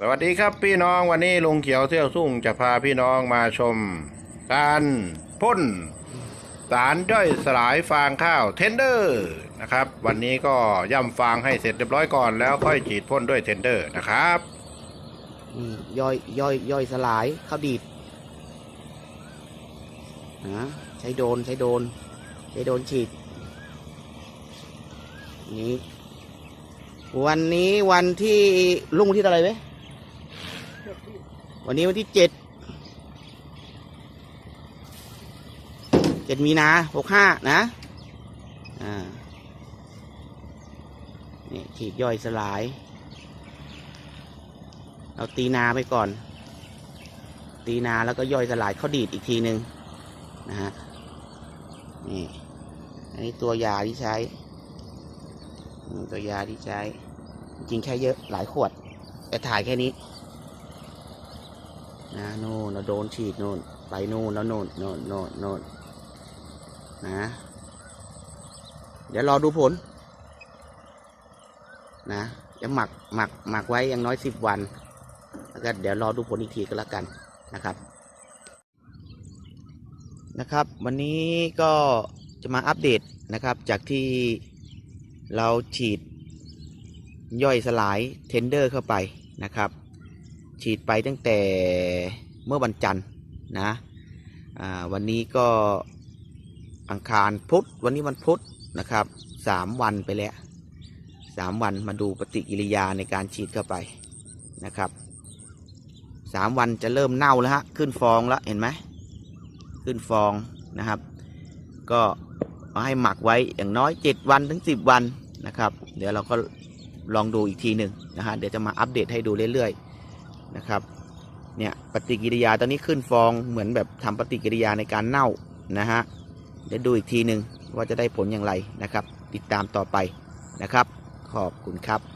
สวัสดีครับพี่น้องวันนี้ลุงเขียวเที่ยวสุ่งจะพาพี่น้องมาชม การพ่น สารย่อยสลายฟางข้าวเทนเดอร์นะครับ วันนี้ก็ย่ำฟางให้เสร็จเรียบร้อยก่อนแล้วค่อยฉีดพ่นด้วยเทนเดอร์นะครับนี่ย่อยย่อยย่อยสลายข้าวดีดนะใช้โดนใช้โดนใช้โดนฉีดนี่วันนี้วันที่ลุงที่อะไรไหม วันนี้วันที่เจ็ดเจ็ดมีนาหกห้านะ อ่านี่ฉีดย่อยสลาย เราตีนาไปก่อน ตีนาแล้วก็ย่อยสลายเข้าดีดอีกทีหนึ่งนะฮะ นี่อันนี้ตัวยาที่ใช้ ตัวยาที่ใช้ จริงแค่เยอะหลายขวด แต่ถ่ายแค่นี้ นะโน่นเราโดนฉีดโน่นไปโน่นแล้วโน่นโน่นโน่นโน่นนะ เดี๋ยวรอดูผล นะจะหมักหมักหมักไว้อย่างน้อยสิบวันแล้วก็เดี๋ยวรอดูผลอีกทีก็แล้วกันนะครับ นะครับ วันนี้ก็จะมาอัปเดตนะครับ จากที่เราฉีดย่อยสลายเทนเดอร์เข้าไปนะครับ ฉีดไปตั้งแต่เมื่อวันจันทร์นะวันนี้ก็อังคารพุธวันนี้วันพุธนะครับสามวันไปแล้วสามวันมาดูปฏิกิริยาในการฉีดเข้าไปนะครับสามวันจะเริ่มเน่าแล้วฮะขึ้นฟองแล้วเห็นไหมขึ้นฟองนะครับ ก็เอาให้หมักไว้อย่างน้อย7วันถึง10วันนะครับ เดี๋ยวเราก็ลองดูอีกทีหนึ่งนะฮะเดี๋ยวจะมาอัปเดตให้ดูเรื่อยๆ นะครับ เนี่ยปฏิกิริยาตอนนี้ขึ้นฟองเหมือนแบบทำปฏิกิริยาในการเน่านะฮะเดี๋ยวดูอีกทีหนึ่งว่าจะได้ผลอย่างไรนะครับ ติดตามต่อไปนะครับ ขอบคุณครับ